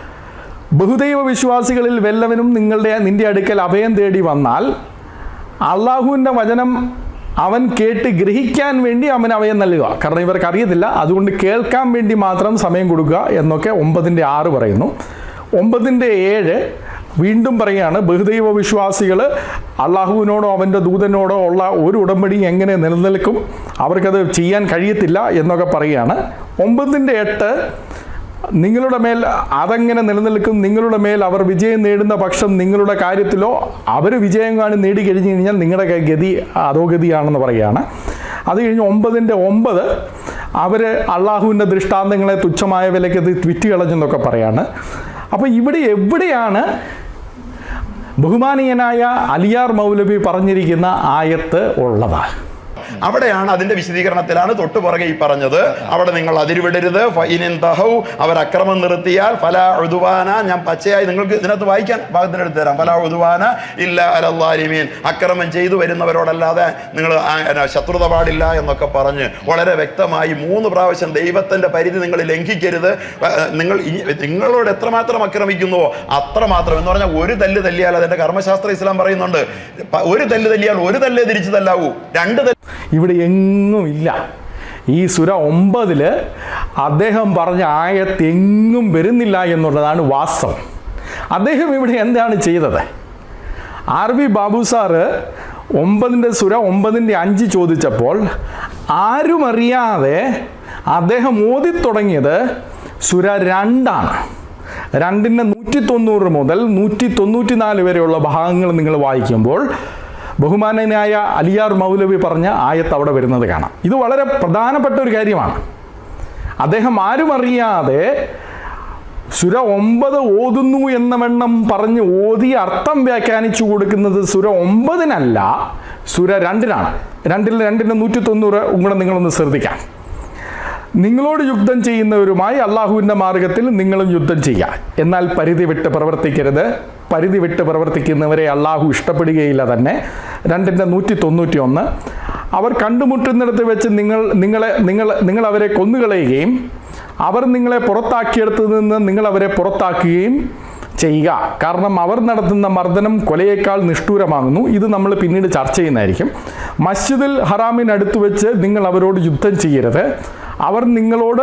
ബഹുദൈവ വിശ്വാസികളിൽ വല്ലവനും നിങ്ങളുടെ നിന്റെ അടുക്കൽ അഭയം തേടി വന്നാൽ അള്ളാഹുവിന്റെ വചനം അവൻ കേട്ട് ഗ്രഹിക്കാൻ വേണ്ടി അവൻ അഭയം നൽകുക. കാരണം ഇവർക്ക് അറിയത്തില്ല. അതുകൊണ്ട് കേൾക്കാൻ വേണ്ടി മാത്രം സമയം കൊടുക്കുക എന്നൊക്കെ ഒമ്പതിന്റെ ആറ് പറയുന്നു. ഒമ്പതിന്റെ ഏഴ് വീണ്ടും പറയുകയാണ് ബഹുദൈവ വിശ്വാസികൾ അള്ളാഹുവിനോടോ അവന്റെ ദൂതനോടോ ഉള്ള ഒരു ഉടമ്പടി എങ്ങനെ നിലനിൽക്കും? അവർക്കത് ചെയ്യാൻ കഴിയത്തില്ല എന്നൊക്കെ പറയുകയാണ്. ഒമ്പതിന്റെ എട്ട് നിങ്ങളുടെ മേൽ അതെങ്ങനെ നിലനിൽക്കും? നിങ്ങളുടെ മേൽ അവർ വിജയം നേടുന്ന പക്ഷം നിങ്ങളുടെ കാര്യത്തിലോ അവർ വിജയം കാണി നേടിക്കഴിഞ്ഞു കഴിഞ്ഞാൽ നിങ്ങളുടെ ഗതി അധോഗതിയാണെന്ന് പറയുകയാണ്. അത് കഴിഞ്ഞ് ഒമ്പതിന്റെ ഒമ്പത് അവർ അള്ളാഹുവിന്റെ ദൃഷ്ടാന്തങ്ങളെ തുച്ഛമായ വിലയ്ക്ക് ഇത് വിറ്റ് കളഞ്ഞെന്നൊക്കെ പറയാണ് അപ്പോൾ ഇവിടെ എവിടെയാണ് ബഹുമാനീയനായ അലിയാർ മൗലവി പറഞ്ഞിരിക്കുന്ന ആയത്ത് ഉള്ളതാണ്. അവിടെയാണ് അതിന്റെ വിശദീകരണത്തിലാണ് തൊട്ടു പുറകെ ഈ പറഞ്ഞത്. അവിടെ നിങ്ങൾ അതിരുവിടരുത്. തഹൗ. അവർ അക്രമം നിർത്തിയാൽ ഫല ഒഴുതുവാന ഞാൻ പച്ചയായി നിങ്ങൾക്ക് ഇതിനകത്ത് വായിക്കാൻ ഭാഗത്തിന് എടുത്തു തരാം. ഫല ഒഴുതുവാന ഇല്ല അലല്ലാലിമീൻ. അക്രമം ചെയ്തു വരുന്നവരോടല്ലാതെ നിങ്ങൾ ശത്രുത പാടില്ല എന്നൊക്കെ പറഞ്ഞ് വളരെ വ്യക്തമായി മൂന്ന് പ്രാവശ്യം ദൈവത്തിന്റെ പരിധി നിങ്ങൾ ലംഘിക്കരുത്. നിങ്ങൾ നിങ്ങളോട് എത്രമാത്രം അക്രമിക്കുന്നുവോ അത്രമാത്രം. എന്ന് പറഞ്ഞാൽ ഒരു തല്ല് തല്ലിയാൽ അതിന്റെ കർമ്മശാസ്ത്ര ഇസ്ലാം പറയുന്നുണ്ട്. ഒരു തല്ല് തല്ലിയാൽ ഒരു തല്ലേ തിരിച്ചു തല്ലാവൂ. രണ്ട് തല്ല് ഇവിടെ എങ്ങും ഇല്ല. ഈ സുര ഒമ്പതിൽ അദ്ദേഹം പറഞ്ഞ ആയത്തെങ്ങും വരുന്നില്ല എന്നുള്ളതാണ് വാസ്തവം. അദ്ദേഹം ഇവിടെ എന്താണ് ചെയ്തത്? ആർ വി ബാബു സാറ് ഒമ്പതിന്റെ സുര ഒമ്പതിന്റെ അഞ്ച് ചോദിച്ചപ്പോൾ ആരും അറിയാതെ അദ്ദേഹം ഓതി തുടങ്ങിയത് സുര രണ്ടാണ്. രണ്ടിന്റെ നൂറ്റി തൊണ്ണൂറ് മുതൽ നൂറ്റി തൊണ്ണൂറ്റി നാല് വരെയുള്ള ഭാഗങ്ങൾ നിങ്ങൾ വായിക്കുമ്പോൾ ബഹുമാനനായ അലിയാർ മൗലവി പറഞ്ഞ ആയത്ത് അവിടെ വരുന്നത് കാണാം. ഇത് വളരെ പ്രധാനപ്പെട്ട ഒരു കാര്യമാണ്. അദ്ദേഹം ആരും അറിയാതെ സുര ഒമ്പത് ഓതുന്നു എന്ന വണ്ണം പറഞ്ഞ് ഓതി അർത്ഥം വ്യാഖ്യാനിച്ചു കൊടുക്കുന്നത് സുര ഒമ്പതിനല്ല സുര രണ്ടിനാണ്. രണ്ടിൽ രണ്ടിന്റെ നൂറ്റി തൊണ്ണൂറ് കൂടെ നിങ്ങളൊന്ന് ശ്രദ്ധിക്കാം. നിങ്ങളോട് യുദ്ധം ചെയ്യുന്നവരുമായി അള്ളാഹുവിന്റെ മാർഗത്തിൽ നിങ്ങളും യുദ്ധം ചെയ്യുക. എന്നാൽ പരിധി വിട്ട് പ്രവർത്തിക്കരുത്. പരിധി വിട്ട് പ്രവർത്തിക്കുന്നവരെ അള്ളാഹു ഇഷ്ടപ്പെടുകയില്ല തന്നെ. രണ്ടിന്റെ നൂറ്റി തൊണ്ണൂറ്റി ഒന്ന് അവർ കണ്ടുമുട്ടുന്നിടത്ത് വെച്ച് നിങ്ങൾ നിങ്ങളെ നിങ്ങൾ നിങ്ങൾ അവരെ കൊന്നുകളയുകയും അവർ നിങ്ങളെ പുറത്താക്കിയെടുത്തു നിന്ന് നിങ്ങൾ അവരെ പുറത്താക്കുകയും ചെയ്യുക. കാരണം അവർ നടത്തുന്ന മർദ്ദനം കൊലയേക്കാൾ നിഷ്ഠൂരമാകുന്നു. ഇത് നമ്മൾ പിന്നീട് ചർച്ച ചെയ്യുന്നതായിരിക്കും. മസ്ജിദിൽ ഹറാമിനടുത്ത് വെച്ച് നിങ്ങൾ അവരോട് യുദ്ധം ചെയ്യരുത്. അവർ നിങ്ങളോട്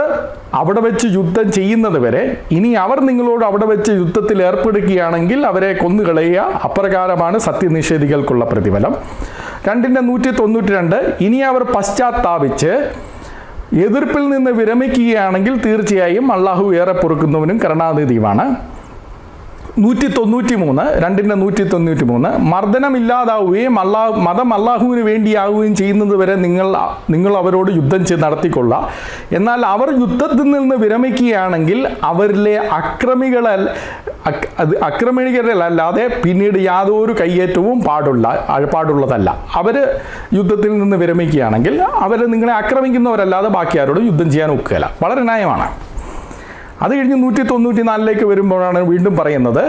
അവിടെ വെച്ച് യുദ്ധം ചെയ്യുന്നത് വരെ ഇനി അവർ നിങ്ങളോട് അവിടെ വെച്ച് യുദ്ധത്തിൽ ഏർപ്പെടുകയാണെങ്കിൽ അവരെ കൊന്നുകളയുക. അപ്രകാരമാണ് സത്യനിഷേധികൾക്കുള്ള പ്രതിഫലം. രണ്ടിന്റെ നൂറ്റി തൊണ്ണൂറ്റി രണ്ട് ഇനി അവർ പശ്ചാത്താപിച്ച് എതിർപ്പിൽ നിന്ന് വിരമിക്കുകയാണെങ്കിൽ തീർച്ചയായും അള്ളാഹു ഏറെ പൊറുക്കുന്നവനും കരുണാനിധിയുമാണ്. നൂറ്റി തൊണ്ണൂറ്റി മൂന്ന് രണ്ടിന്റെ നൂറ്റി തൊണ്ണൂറ്റി മൂന്ന് മർദ്ദനമില്ലാതാവുകയും അള്ളാഹു മതം അള്ളാഹുവിന് വേണ്ടിയാവുകയും ചെയ്യുന്നത് വരെ നിങ്ങൾ നിങ്ങൾ അവരോട് യുദ്ധം ചെയ്ത് നടത്തിക്കൊള്ള എന്നാൽ അവർ യുദ്ധത്തിൽ നിന്ന് വിരമിക്കുകയാണെങ്കിൽ അവരിലെ അക്രമികളെ അക്രമികളല്ലാതെ പിന്നീട് യാതൊരു കയ്യേറ്റവും പാടുള്ള പാടുള്ളതല്ല. അവർ യുദ്ധത്തിൽ നിന്ന് വിരമിക്കുകയാണെങ്കിൽ അവർ നിങ്ങളെ ആക്രമിക്കുന്നവരല്ലാതെ ബാക്കി ആരോടും യുദ്ധം ചെയ്യാൻ ഒക്കുകയില്ല. വളരെ ന്യായമാണ്. അത് കഴിഞ്ഞ് നൂറ്റി തൊണ്ണൂറ്റി നാലിലേക്ക് വരുമ്പോഴാണ് വീണ്ടും പറയുന്നത്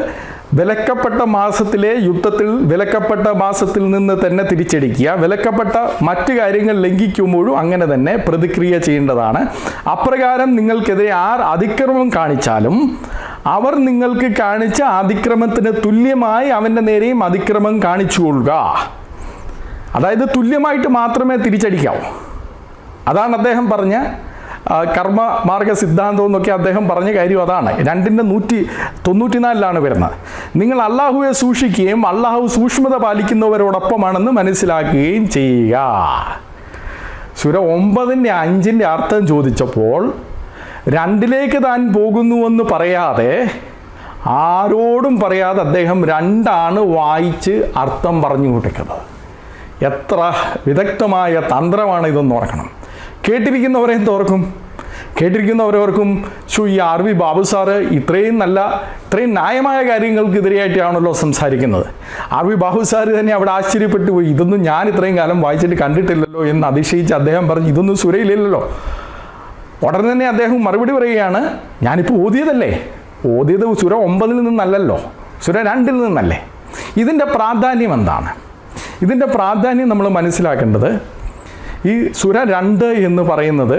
വിലക്കപ്പെട്ട മാസത്തിലെ യുദ്ധത്തിൽ വിലക്കപ്പെട്ട മാസത്തിൽ നിന്ന് തന്നെ തിരിച്ചടിക്കുക വിലക്കപ്പെട്ട മറ്റു കാര്യങ്ങൾ ലംഘിക്കുമ്പോഴും അങ്ങനെ തന്നെ പ്രതിക്രിയ ചെയ്യേണ്ടതാണ്. അപ്രകാരം നിങ്ങൾക്കെതിരെ ആർ അതിക്രമം കാണിച്ചാലും അവർ നിങ്ങൾക്ക് കാണിച്ച അതിക്രമത്തിന് തുല്യമായി അവന്റെ നേരെയും അതിക്രമം കാണിച്ചു കൊള്ളുക. അതായത് തുല്യമായിട്ട് മാത്രമേ തിരിച്ചടിക്കാവൂ. അതാണ് അദ്ദേഹം പറഞ്ഞ കർമ്മ മാർഗ സിദ്ധാന്തം എന്നൊക്കെ അദ്ദേഹം പറഞ്ഞ കാര്യം അതാണ്. രണ്ടിന്റെ നൂറ്റി തൊണ്ണൂറ്റിനാലിലാണ് വരുന്നത്. നിങ്ങൾ അള്ളാഹുവെ സൂക്ഷിക്കുകയും അള്ളാഹു സൂക്ഷ്മത പാലിക്കുന്നവരോടൊപ്പമാണെന്ന് മനസ്സിലാക്കുകയും ചെയ്യുക. സുര ഒമ്പതിന്റെ അഞ്ചിന്റെ അർത്ഥം ചോദിച്ചപ്പോൾ രണ്ടിലേക്ക് താൻ പോകുന്നുവെന്ന് പറയാതെ ആരോടും പറയാതെ അദ്ദേഹം രണ്ടാണ് വായിച്ച് അർത്ഥം പറഞ്ഞു കൊടുക്കുന്നത്. എത്ര വിദഗ്ധമായ തന്ത്രമാണ് ഇതെന്ന് ഓർക്കണം. കേട്ടിരിക്കുന്നവരെ എന്തോർക്കും കേട്ടിരിക്കുന്നവരോർക്കും ഷു ഈ ആർ വി ബാബു സാറ് ഇത്രയും നല്ല ഇത്രയും ന്യായമായ കാര്യങ്ങൾക്കെതിരെയായിട്ടാണല്ലോ സംസാരിക്കുന്നത്. ആർ വി ബാബു സാറ് തന്നെ അവിടെ ആശ്ചര്യപ്പെട്ടു പോയി. ഇതൊന്നും ഞാൻ ഇത്രയും കാലം വായിച്ചിട്ട് കണ്ടിട്ടില്ലല്ലോ എന്ന് അതിശയിച്ച് അദ്ദേഹം പറഞ്ഞു ഇതൊന്നും സുരയിലില്ലല്ലോ ഉടനെ തന്നെ അദ്ദേഹം മറുപടി പറയുകയാണ് ഞാനിപ്പോൾ ഓതിയതല്ലേ? ഓതിയത് സുര ഒമ്പതിൽ നിന്നല്ലല്ലോ? സുര രണ്ടിൽ നിന്നല്ലേ? ഇതിന്റെ പ്രാധാന്യം എന്താണ്? ഇതിന്റെ പ്രാധാന്യം നമ്മൾ മനസ്സിലാക്കേണ്ടത് ഈ സുര രണ്ട് എന്ന് പറയുന്നത്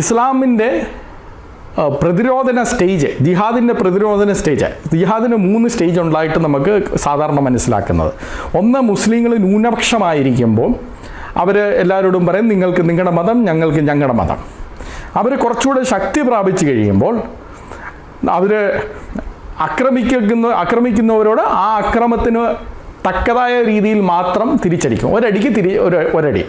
ഇസ്ലാമിന്റെ പ്രതിരോധന സ്റ്റേജ് ജിഹാദിന്റെ പ്രതിരോധന സ്റ്റേജ് ജിഹാദിന് മൂന്ന് സ്റ്റേജ് ഉണ്ടായിട്ട് നമുക്ക് സാധാരണ മനസ്സിലാക്കുന്നത്. ഒന്ന് മുസ്ലിങ്ങൾ ന്യൂനപക്ഷമായിരിക്കുമ്പോൾ അവർ എല്ലാവരോടും പറയും നിങ്ങൾക്ക് നിങ്ങളുടെ മതം ഞങ്ങൾക്ക് ഞങ്ങളുടെ മതം. അവർ കുറച്ചുകൂടെ ശക്തി പ്രാപിച്ചു കഴിയുമ്പോൾ അവർ ആക്രമിക്കുന്ന ആക്രമിക്കുന്നവരോട് ആ അക്രമത്തിന് തക്കതായ രീതിയിൽ മാത്രം തിരിച്ചടിക്കും. ഒരടിക്ക് തിരി ഒരു ഒരടി.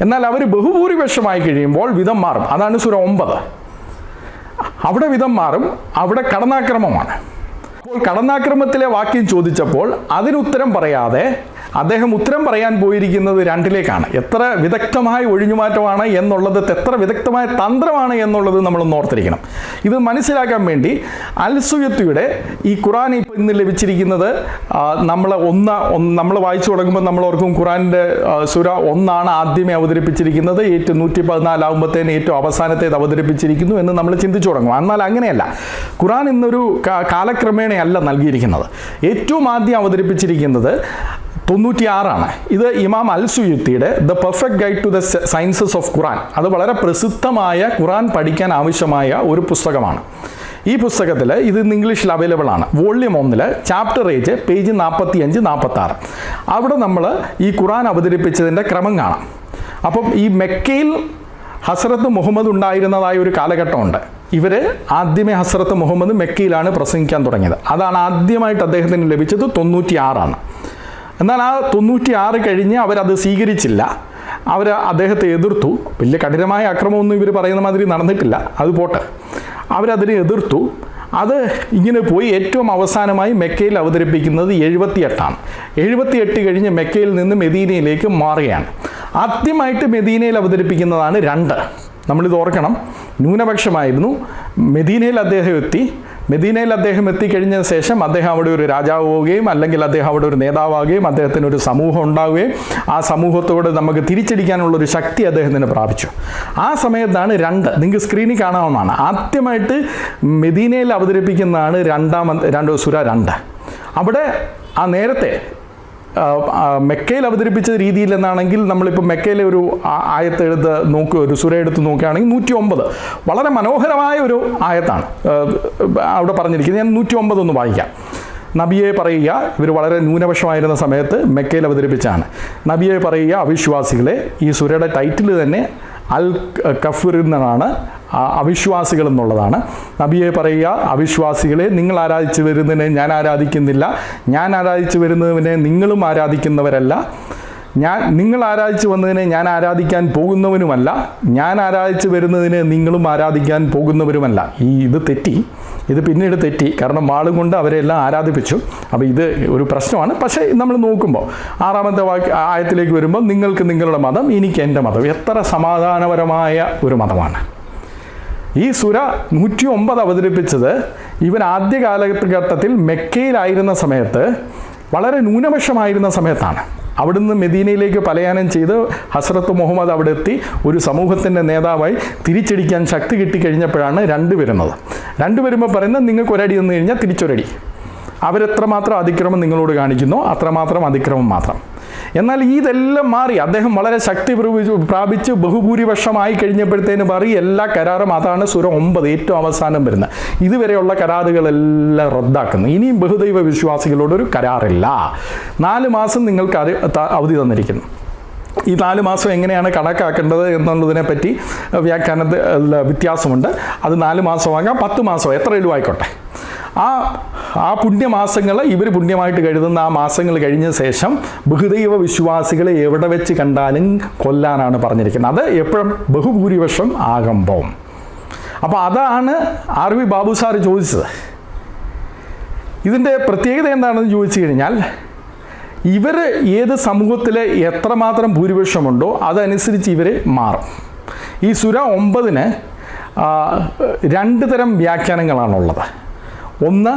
എന്നാൽ അവർ ബഹുഭൂരിപക്ഷമായി കഴിയുമ്പോൾ വിധം മാറും. അതാണ് സുര ഒമ്പത്. അവിടെ വിധം മാറും അവിടെ കടന്നാക്രമമാണ്. അപ്പോൾ കടന്നാക്രമത്തിലെ വാക്യം ചോദിച്ചപ്പോൾ അതിനുത്തരം പറയാതെ അദ്ദേഹം ഉത്തരം പറയാൻ പോയിരിക്കുന്നത് രണ്ടിലേക്കാണ്. എത്ര വിദഗ്ധമായ ഒഴിഞ്ഞുമാറ്റമാണ് എന്നുള്ളത് എത്ര വിദഗ്ധമായ തന്ത്രമാണ് എന്നുള്ളത് നമ്മൾ ഓർത്തിരിക്കണം. ഇത് മനസ്സിലാക്കാൻ വേണ്ടി അൽസുയത്തിയുടെ ഈ ഖുറാൻ ഇപ്പോൾ ഇന്ന് ലഭിച്ചിരിക്കുന്നത് നമ്മൾ ഒന്ന് നമ്മൾ വായിച്ചു തുടങ്ങുമ്പോൾ നമ്മൾ ഓർക്കും ഖുറാനിന്റെ സുര ഒന്നാണ് ആദ്യമേ അവതരിപ്പിച്ചിരിക്കുന്നത്. ഏറ്റവും നൂറ്റി പതിനാലാകുമ്പോഴത്തേന് ഏറ്റവും അവസാനത്തേത് അവതരിപ്പിച്ചിരിക്കുന്നു എന്ന് നമ്മൾ ചിന്തിച്ചു തുടങ്ങും. എന്നാൽ അങ്ങനെയല്ല. ഖുറാൻ ഇന്നൊരു കാലക്രമേണയല്ല നൽകിയിരിക്കുന്നത്. ഏറ്റവും ആദ്യം അവതരിപ്പിച്ചിരിക്കുന്നത് തൊണ്ണൂറ്റിയാറാണ്. ഇത് ഇമാം അൽ സുയുത്തിയുടെ the perfect guide to the sciences of Quran അത് വളരെ പ്രസിദ്ധമായ ഖുറാൻ പഠിക്കാൻ ആവശ്യമായ ഒരു പുസ്തകമാണ്. ഈ പുസ്തകത്തിൽ ഇത് ഇന്ന് ഇംഗ്ലീഷിൽ അവൈലബിൾ ആണ്. വോള്യം ഒന്നിൽ ചാപ്റ്റർ ഏജ് പേജ് നാൽപ്പത്തി അഞ്ച് നാൽപ്പത്തി ആറ് അവിടെ നമ്മൾ ഈ ഖുറാൻ അവതരിപ്പിച്ചതിന്റെ ക്രമം കാണാം. അപ്പം ഈ മെക്കയിൽ ഹസ്രത്ത് മുഹമ്മദ് ഉണ്ടായിരുന്നതായ ഒരു കാലഘട്ടമുണ്ട്. ഇവർ ആദ്യമേ ഹസ്രത്ത് മുഹമ്മദ് മെക്കയിലാണ് പ്രസംഗിക്കാൻ തുടങ്ങിയത്. അതാണ് ആദ്യമായിട്ട് അദ്ദേഹത്തിന് ലഭിച്ചത് തൊണ്ണൂറ്റിയാറാണ്. എന്നാൽ ആ തൊണ്ണൂറ്റി ആറ് കഴിഞ്ഞ് അവരത് സ്വീകരിച്ചില്ല. അവർ അദ്ദേഹത്തെ എതിർത്തു. വലിയ കഠിനമായ അക്രമമൊന്നും ഇവർ പറയുന്ന മാതിരി നടന്നിട്ടില്ല. അത് പോട്ടെ. അവരതിനെ എതിർത്തു. അത് ഇങ്ങനെ പോയി ഏറ്റവും അവസാനമായി മെക്കയിൽ അവതരിപ്പിക്കുന്നത് എഴുപത്തിയെട്ടാണ്. എഴുപത്തിയെട്ട് കഴിഞ്ഞ് മെക്കയിൽ നിന്ന് മെദീനയിലേക്ക് മാറുകയാണ്. ആദ്യമായിട്ട് മെദീനയിൽ അവതരിപ്പിക്കുന്നതാണ് രണ്ട്. നമ്മളിത് ഓർക്കണം. ന്യൂനപക്ഷമായിരുന്നു. മെദീനയിൽ അദ്ദേഹം എത്തി. മെദീനയിൽ അദ്ദേഹം എത്തിക്കഴിഞ്ഞ ശേഷം അദ്ദേഹം അവിടെ ഒരു രാജാവുകയും അല്ലെങ്കിൽ അദ്ദേഹം അവിടെ ഒരു നേതാവാകുകയും അദ്ദേഹത്തിന് ഒരു സമൂഹം ഉണ്ടാവുകയും ആ സമൂഹത്തോട് നമുക്ക് തിരിച്ചടിക്കാനുള്ള ഒരു ശക്തി അദ്ദേഹത്തിന് പ്രാപിച്ചു. ആ സമയത്താണ് രണ്ട് നിങ്ങൾക്ക് സ്ക്രീനിൽ കാണാവുന്നതാണ്. ആദ്യമായിട്ട് മെദീനയിൽ അവതരിപ്പിക്കുന്നതാണ് രണ്ടാമത്തെ രണ്ട് സുര രണ്ട്. അവിടെ ആ നേരത്തെ മെക്കയിൽ അവതരിപ്പിച്ച രീതിയിൽ എന്നാണെങ്കിൽ നമ്മളിപ്പോൾ മെക്കയിലെ ഒരു ആയത്തെഴുത്ത് നോക്കുക ഒരു സുര എടുത്ത് നോക്കുകയാണെങ്കിൽ നൂറ്റി ഒമ്പത് വളരെ മനോഹരമായ ഒരു ആയത്താണ്. അവിടെ പറഞ്ഞിരിക്കുന്നത്. ഞാൻ നൂറ്റി ഒന്ന് വായിക്കാം. നബിയെ പറയുക ഇവർ വളരെ ന്യൂനപക്ഷമായിരുന്ന സമയത്ത് മെക്കയിൽ അവതരിപ്പിച്ചാണ് നബിയെ പറയുക അവിശ്വാസികളെ ഈ സുരയുടെ ടൈറ്റിൽ തന്നെ അൽ കഫിർ എന്നാണ് അവിശ്വാസികൾ എന്നുള്ളതാണ്. നബിയെ പറയുക അവിശ്വാസികളെ നിങ്ങൾ ആരാധിച്ചു വരുന്നതിനെ ഞാൻ ആരാധിക്കുന്നില്ല. ഞാൻ ആരാധിച്ചു വരുന്നതിനെ നിങ്ങളും ആരാധിക്കുന്നവരല്ല. ഞാൻ നിങ്ങൾ ആരാധിച്ചു വന്നതിനെ ഞാൻ ആരാധിക്കാൻ പോകുന്നവനുമല്ല. ഞാൻ ആരാധിച്ചു വരുന്നതിനെ നിങ്ങളും ആരാധിക്കാൻ പോകുന്നവരുമല്ല. ഈ ഇത് തെറ്റി. ഇത് പിന്നീട് തെറ്റി. കാരണം വാളും കൊണ്ട് അവരെല്ലാം ആരാധിപ്പിച്ചു. അപ്പോൾ ഇത് ഒരു പ്രശ്നമാണ്. പക്ഷേ നമ്മൾ നോക്കുമ്പോൾ ആറാമത്തെ വാക്യ ആയത്തിലേക്ക് വരുമ്പോൾ നിങ്ങൾക്ക് നിങ്ങളുടെ മതം എനിക്ക് എന്റെ മതം. എത്ര സമാധാനപരമായ ഒരു മതമാണ്. ഈ സുര നൂറ്റി ഒമ്പത് അവതരിപ്പിച്ചത് ഇവൻ ആദ്യ കാലഘട്ടത്തിൽ മെക്കയിലായിരുന്ന സമയത്ത് വളരെ ന്യൂനപക്ഷമായിരുന്ന സമയത്താണ്. അവിടുന്ന് മെദീനയിലേക്ക് പലയാനം ചെയ്ത് ഹസ്രത്ത് മുഹമ്മദ് അവിടെ എത്തി ഒരു സമൂഹത്തിന്റെ നേതാവായി തിരിച്ചടിക്കാൻ ശക്തി കിട്ടിക്കഴിഞ്ഞപ്പോഴാണ് രണ്ട് വരുന്നത്. രണ്ട് വരുമ്പോൾ പറയുന്നത് നിങ്ങൾക്ക് ഒരടി എന്ന് കഴിഞ്ഞാൽ തിരിച്ചൊരടി. അവരെത്രമാത്രം അതിക്രമം നിങ്ങളോട് കാണിക്കുന്നോ അത്രമാത്രം അതിക്രമം മാത്രം. എന്നാൽ ഇതെല്ലാം മാറി. അദ്ദേഹം വളരെ ശക്തി പ്രാപിച്ചു- ബഹുഭൂരിപക്ഷമായി കഴിഞ്ഞപ്പോഴത്തേന് മാറി. എല്ലാ കരാറും അതാണ് സുര ഒമ്പത് ഏറ്റവും അവസാനം വരുന്നത്. ഇതുവരെയുള്ള കരാറുകളെല്ലാം റദ്ദാക്കുന്നു. ഇനിയും ബഹുദൈവ വിശ്വാസികളോടൊരു കരാറില്ല. നാല് മാസം നിങ്ങൾക്ക് അവധി തന്നിരിക്കുന്നു. ഈ നാല് മാസം എങ്ങനെയാണ് കണക്കാക്കേണ്ടത് എന്നുള്ളതിനെ പറ്റി വ്യാഖ്യാനത്തിൽ വ്യത്യാസമുണ്ട്. അത് നാല് മാസമാകാം പത്ത് മാസം രൂപ ആയിക്കോട്ടെ ആ ആ പുണ്യമാസങ്ങൾ ഇവർ പുണ്യമായിട്ട് കരുതുന്ന ആ മാസങ്ങൾ കഴിഞ്ഞ ശേഷം ബഹുദൈവ വിശ്വാസികളെ എവിടെ വെച്ച് കണ്ടാലും കൊല്ലാനാണ് പറഞ്ഞിരിക്കുന്നത്. അത് എപ്പോഴും ബഹുഭൂരിപക്ഷം ആകുമ്പോൾ അപ്പോൾ അതാണ് ആർ വി ബാബു സാർ ചോദിച്ചത്. ഇതിന്റെ പ്രത്യേകത എന്താണെന്ന് ചോദിച്ചു കഴിഞ്ഞാൽ ഇവർ ഏത് സമൂഹത്തിൽ എത്രമാത്രം ഭൂരിപക്ഷമുണ്ടോ അതനുസരിച്ച് ഇവർ മാറും. ഈ സുര ഒമ്പതിന് രണ്ട് തരം വ്യാഖ്യാനങ്ങളാണുള്ളത്. ഒന്ന്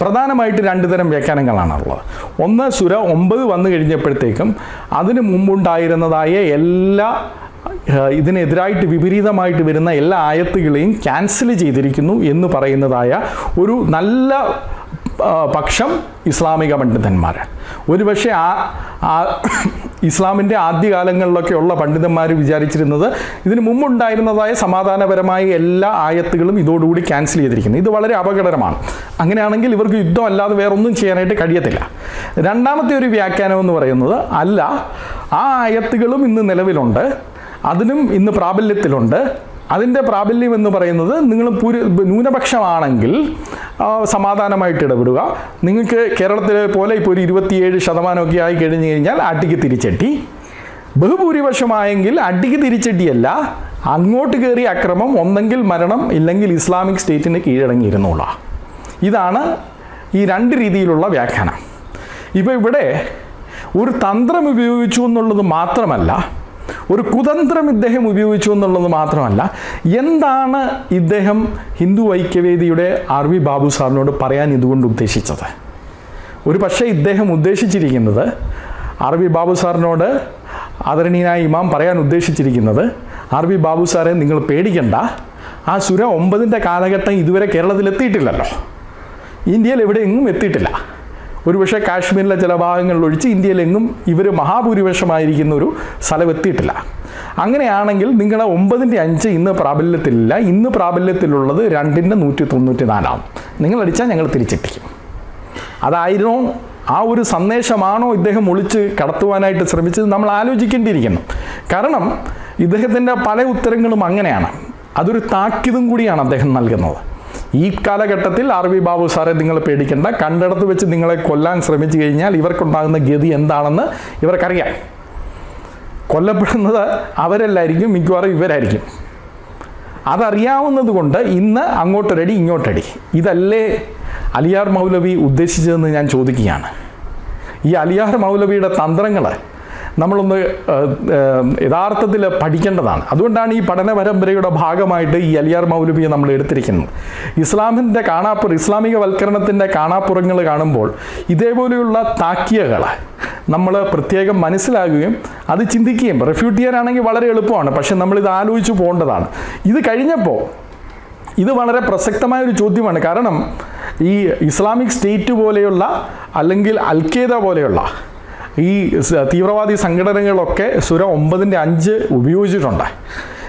പ്രധാനമായിട്ട് രണ്ട് തരം വ്യാഖ്യാനങ്ങളാണുള്ളത്. ഒന്ന് സുര ഒമ്പത് വന്നു കഴിഞ്ഞപ്പോഴത്തേക്കും അതിന് മുമ്പുണ്ടായിരുന്നതായ എല്ലാ ഇതിനെതിരായിട്ട് വിപരീതമായിട്ട് വരുന്ന എല്ലാ ആയത്തുകളെയും ക്യാൻസൽ ചെയ്തിരിക്കുന്നു എന്ന് പറയുന്നതായ ഒരു നല്ല പക്ഷം ഇസ്ലാമിക പണ്ഡിതന്മാർ ഒരുപക്ഷെ ആ ആ ഇസ്ലാമിന്റെ ആദ്യകാലങ്ങളിലൊക്കെ ഉള്ള പണ്ഡിതന്മാർ വിചാരിച്ചിരുന്നത് ഇതിന് മുമ്പുണ്ടായിരുന്നതായ സമാധാനപരമായ എല്ലാ ആയത്തുകളും ഇതോടുകൂടി ക്യാൻസൽ ചെയ്തിരിക്കുന്നു. ഇത് വളരെ അപകടകരമാണ്. അങ്ങനെയാണെങ്കിൽ ഇവർക്ക് യുദ്ധം അല്ലാതെ വേറൊന്നും ചെയ്യാനായിട്ട് കഴിയത്തില്ല. രണ്ടാമത്തെ ഒരു വ്യാഖ്യാനം എന്ന് പറയുന്നത് അല്ല ആ ആയത്തുകളും ഇന്ന് നിലവിലുണ്ട് അതിനും ഇന്ന് പ്രാബല്യത്തിലുണ്ട്. അതിന്റെ പ്രാബല്യം എന്ന് പറയുന്നത് നിങ്ങൾ പുരു ന്യൂനപക്ഷമാണെങ്കിൽ സമാധാനമായിട്ട് ഇടപെടുക. നിങ്ങൾക്ക് കേരളത്തിലെ പോലെ ഇപ്പോൾ ഒരു ഇരുപത്തിയേഴ് ശതമാനമൊക്കെ ആയി കഴിഞ്ഞു കഴിഞ്ഞാൽ അടിക്ക് തിരിച്ചെട്ടി. ബഹുഭൂരിപക്ഷമായെങ്കിൽ അടിക്ക് തിരിച്ചെട്ടിയല്ല അങ്ങോട്ട് കയറിയ അക്രമം ഒന്നെങ്കിൽ മരണം ഇല്ലെങ്കിൽ ഇസ്ലാമിക് സ്റ്റേറ്റിന് കീഴടങ്ങിയിരുന്നുള്ള ഇതാണ് ഈ രണ്ട് രീതിയിലുള്ള വ്യാഖ്യാനം. ഇപ്പോൾ ഇവിടെ ഒരു തന്ത്രം ഉപയോഗിച്ചു എന്നുള്ളത് മാത്രമല്ല ഒരു കുതന്ത്രം ഇദ്ദേഹം ഉപയോഗിച്ചു എന്നുള്ളത് മാത്രമല്ല എന്താണ് ഇദ്ദേഹം ഹിന്ദു ഐക്യവേദിയുടെ ആർ വി ബാബു സാറിനോട് പറയാൻ ഇതുകൊണ്ട് ഉദ്ദേശിച്ചത്? ഒരു പക്ഷേ ഇദ്ദേഹം ഉദ്ദേശിച്ചിരിക്കുന്നത് ആർ വി ബാബു സാറിനോട് ആദരണീയനായ ഇമാം പറയാൻ ഉദ്ദേശിച്ചിരിക്കുന്നത് ആർ വി ബാബു സാറെ നിങ്ങൾ പേടിക്കണ്ട ആ സുര ഒമ്പതിന്റെ കാലഘട്ടം ഇതുവരെ കേരളത്തിൽ എത്തിയിട്ടില്ലല്ലോ ഇന്ത്യയിൽ എവിടെയെങ്ങും എത്തിയിട്ടില്ല. ഒരുപക്ഷെ കാശ്മീരിലെ ചില ഭാഗങ്ങളിൽ ഒഴിച്ച് ഇന്ത്യയിലെങ്ങും ഇവർ മഹാഭൂരിപക്ഷമായിരിക്കുന്ന ഒരു സ്ഥലം എത്തിയിട്ടില്ല. അങ്ങനെയാണെങ്കിൽ നിങ്ങളെ ഒമ്പതിന്റെ അഞ്ച് ഇന്ന് പ്രാബല്യത്തിലില്ല. ഇന്ന് പ്രാബല്യത്തിലുള്ളത് രണ്ടിന്റെ നൂറ്റി തൊണ്ണൂറ്റി നാലാണ് നിങ്ങളടിച്ചാൽ ഞങ്ങൾ തിരിച്ചെത്തിക്കും. അതായിരുന്നു ആ ഒരു സന്ദേശമാണോ ഇദ്ദേഹം ഒളിച്ച് കടത്തുവാനായിട്ട് ശ്രമിച്ചത് നമ്മൾ ആലോചിക്കേണ്ടിയിരിക്കുന്നു. കാരണം ഇദ്ദേഹത്തിന്റെ പല ഉത്തരങ്ങളും അങ്ങനെയാണ്. അതൊരു താക്കിതും കൂടിയാണ് അദ്ദേഹം നൽകുന്നത്. ഈ കാലഘട്ടത്തിൽ ആർ വി ബാബു സാറെ നിങ്ങൾ പേടിക്കേണ്ട. കണ്ടിടത്ത് വെച്ച് നിങ്ങളെ കൊല്ലാൻ ശ്രമിച്ചു കഴിഞ്ഞാൽ ഇവർക്കുണ്ടാകുന്ന ഗതി എന്താണെന്ന് ഇവർക്കറിയാം. കൊല്ലപ്പെടുന്നത് അവരല്ലായിരിക്കും മിക്കവാറും ഇവരായിരിക്കും. അതറിയാവുന്നത് കൊണ്ട് ഇന്ന് അങ്ങോട്ടൊരടി ഇങ്ങോട്ടടി ഇതല്ലേ അലിയാർ മൗലവി ഉദ്ദേശിച്ചതെന്ന് ഞാൻ ചോദിക്കുകയാണ്. ഈ അലിയാർ മൗലവിയുടെ തന്ത്രങ്ങൾ നമ്മളൊന്ന് യഥാർത്ഥത്തിൽ പഠിക്കേണ്ടതാണ്. അതുകൊണ്ടാണ് ഈ പഠന പരമ്പരയുടെ ഭാഗമായിട്ട് ഈ അലിയാർ മൗലബിയെ നമ്മൾ എടുത്തിരിക്കുന്നത്. ഇസ്ലാമിന്റെ കാണാപ്പുറ ഇസ്ലാമിക വൽക്കരണത്തിന്റെ കാണാപ്പുറങ്ങൾ കാണുമ്പോൾ ഇതേപോലെയുള്ള താക്കിയകൾ നമ്മൾ പ്രത്യേകം മനസ്സിലാകുകയും അത് ചിന്തിക്കുകയും റെഫ്യൂട്ട് ചെയ്യാനാണെങ്കിൽ വളരെ എളുപ്പമാണ് പക്ഷെ നമ്മളിത് ആലോചിച്ച് പോകേണ്ടതാണ്. ഇത് കഴിഞ്ഞപ്പോൾ ഇത് വളരെ പ്രസക്തമായ ഒരു ചോദ്യമാണ്. കാരണം ഈ ഇസ്ലാമിക് സ്റ്റേറ്റ് പോലെയുള്ള അല്ലെങ്കിൽ അൽഖേദ പോലെയുള്ള ഈ തീവ്രവാദി സംഘടനകളൊക്കെ സുര ഒമ്പതിന്റെ അഞ്ച് ഉപയോഗിച്ചിട്ടുണ്ട്.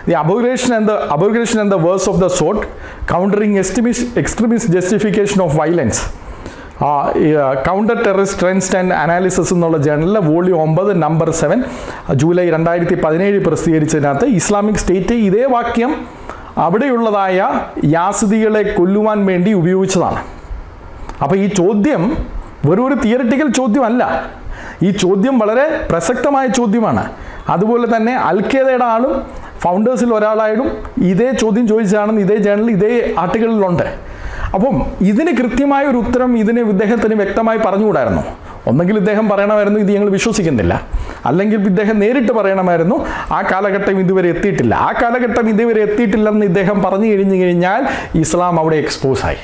The abrogation and the abrogation and the verse of the sword countering extremists extremist justification of violence. Counter terrorist trends and analysis എന്നുള്ള ജേണലിലെ വോളിയം ഒമ്പത് നമ്പർ സെവൻ ജൂലൈ രണ്ടായിരത്തി പതിനേഴ് പ്രസിദ്ധീകരിച്ചതിനകത്ത് ഇസ്ലാമിക് സ്റ്റേറ്റ് ഇതേ വാക്യം അവിടെയുള്ളതായ യാസിദികളെ കൊല്ലുവാൻ വേണ്ടി ഉപയോഗിച്ചതാണ്. അപ്പോൾ ഈ ചോദ്യം വെറും ഒരു തിയററ്റിക്കൽ ചോദ്യമല്ല. ഈ ചോദ്യം വളരെ പ്രസക്തമായ ചോദ്യമാണ്. അതുപോലെ തന്നെ അൽഖേദയുടെ ആളും ഫൗണ്ടേഴ്സിൽ ഒരാളായിട്ടും ഇതേ ചോദ്യം ചോദിച്ചതാണെന്ന് ഇതേ ജേണലിൽ ഇതേ ആർട്ടിക്കിളിലുണ്ട് അപ്പം ഇതിന് കൃത്യമായ ഒരു ഉത്തരം ഇതിന് ഇദ്ദേഹത്തിന് വ്യക്തമായി പറഞ്ഞുകൂടായിരുന്നു. ഒന്നെങ്കിൽ ഇദ്ദേഹം പറയണമായിരുന്നു ഇത് ഞങ്ങൾ വിശ്വസിക്കുന്നില്ല. അല്ലെങ്കിൽ ഇദ്ദേഹം നേരിട്ട് പറയണമായിരുന്നു ആ കാലഘട്ടം ഇതുവരെ എത്തിയിട്ടില്ല. ആ കാലഘട്ടം ഇതുവരെ എത്തിയിട്ടില്ലെന്ന് ഇദ്ദേഹം പറഞ്ഞു കഴിഞ്ഞു കഴിഞ്ഞാൽ ഇസ്ലാം അവിടെ എക്സ്പോസ് ആയി.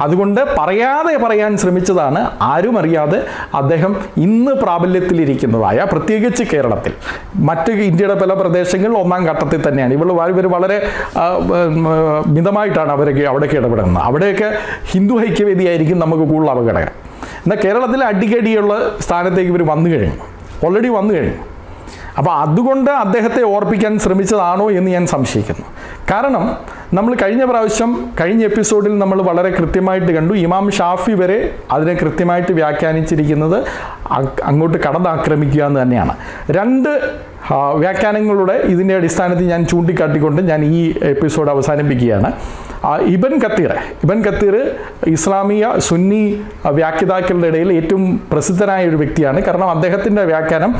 അതുകൊണ്ട് പറയാതെ പറയാൻ ശ്രമിച്ചതാണ് ആരും അറിയാതെ അദ്ദേഹം ഇന്ന് പ്രാബല്യത്തിലിരിക്കുന്നതായ പ്രത്യേകിച്ച് കേരളത്തിൽ. മറ്റ് ഇന്ത്യയുടെ പല പ്രദേശങ്ങളിൽ ഒന്നാം ഘട്ടത്തിൽ തന്നെയാണ്. ഇവൾ ഇവർ വളരെ മിതമായിട്ടാണ് അവരൊക്കെ അവിടെയൊക്കെ ഇടപെടുന്നത്. അവിടെയൊക്കെ ഹിന്ദു ഐക്യവേദിയായിരിക്കും നമുക്ക് കൂടുതൽ അപകടകരം എന്നാൽ കേരളത്തിൽ അടിക്കടിയുള്ള സ്ഥാനത്തേക്ക് ഇവർ വന്നു കഴിഞ്ഞു. ഓൾറെഡി വന്നു കഴിഞ്ഞു. അപ്പോൾ അതുകൊണ്ട് അദ്ദേഹത്തെ ഓർപ്പിക്കാൻ ശ്രമിച്ചതാണോ എന്ന് ഞാൻ സംശയിക്കുന്നു. കാരണം നമ്മൾ കഴിഞ്ഞ പ്രാവശ്യം കഴിഞ്ഞ എപ്പിസോഡിൽ നമ്മൾ വളരെ കൃത്യമായിട്ട് കണ്ടു. ഇമാം ഷാഫി വരെ അതിനെ കൃത്യമായിട്ട് വ്യാഖ്യാനിച്ചിരിക്കുന്നത് അങ്ങോട്ട് കടന്നാക്രമിക്കുക എന്ന് തന്നെയാണ്. രണ്ട് വ്യാഖ്യാനങ്ങളുടെ ഇതിന്റെ അടിസ്ഥാനത്തിൽ ഞാൻ ചൂണ്ടിക്കാട്ടിക്കൊണ്ട് ഞാൻ ഈ എപ്പിസോഡ് അവസാനിപ്പിക്കുകയാണ്. ഇബൻ കത്തീർ ഇബൻ കത്തീർ ഇസ്ലാമിയ സുന്നി വ്യാഖ്യാതാക്കളുടെ ഇടയിൽ ഏറ്റവും പ്രസിദ്ധനായ ഒരു വ്യക്തിയാണ്. കാരണം അദ്ദേഹത്തിന്റെ വ്യാഖ്യാനം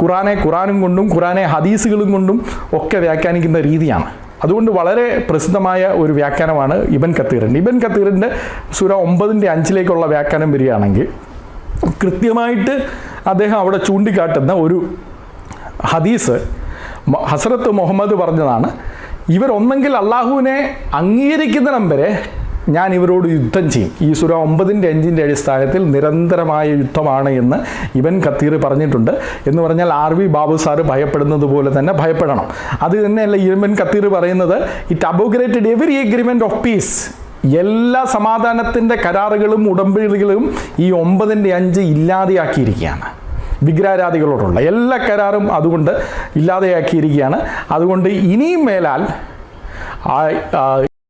ഖുറാനെ ഖുറാനും കൊണ്ടും ഖുറാനെ ഹദീസുകളും കൊണ്ടും ഒക്കെ വ്യാഖ്യാനിക്കുന്ന രീതിയാണ്. അതുകൊണ്ട് വളരെ പ്രസിദ്ധമായ ഒരു വ്യാഖ്യാനമാണ് ഇബൻ കത്തീറിന്റെ. ഇബൻ കത്തീറിന്റെ സുര ഒമ്പതിന്റെ അഞ്ചിലേക്കുള്ള വ്യാഖ്യാനം വരികയാണെങ്കിൽ കൃത്യമായിട്ട് അദ്ദേഹം അവിടെ ചൂണ്ടിക്കാട്ടുന്ന ഒരു ഹദീസ് ഹസരത്ത് മുഹമ്മദ് പറഞ്ഞതാണ് ഇവരൊന്നെങ്കിൽ അള്ളാഹുവിനെ അംഗീകരിക്കുന്നിടം വരെ ഞാൻ ഇവരോട് യുദ്ധം ചെയ്യും. ഈ സുര ഒമ്പതിന്റെ അഞ്ചിന്റെ അടിസ്ഥാനത്തിൽ നിരന്തരമായ യുദ്ധമാണ് എന്ന് ഇവൻ കത്തീർ പറഞ്ഞിട്ടുണ്ട്. എന്ന് പറഞ്ഞാൽ ആർ വി ബാബു സാറ് ഭയപ്പെടുന്നത് പോലെ തന്നെ ഭയപ്പെടണം. അത് തന്നെയല്ല ഇവൻ കത്തീർ പറയുന്നത് it abrogated every agreement of peace എല്ലാ സമാധാനത്തിന്റെ കരാറുകളും ഉടമ്പടികളും ഈ ഒമ്പതിന്റെ അഞ്ച് ഇല്ലാതെയാക്കിയിരിക്കുകയാണ്. വിഗ്രഹാരാധികളോടുള്ള എല്ലാ കരാറും അതുകൊണ്ട് ഇല്ലാതെയാക്കിയിരിക്കുകയാണ്. അതുകൊണ്ട് ഇനിയും മേലാൽ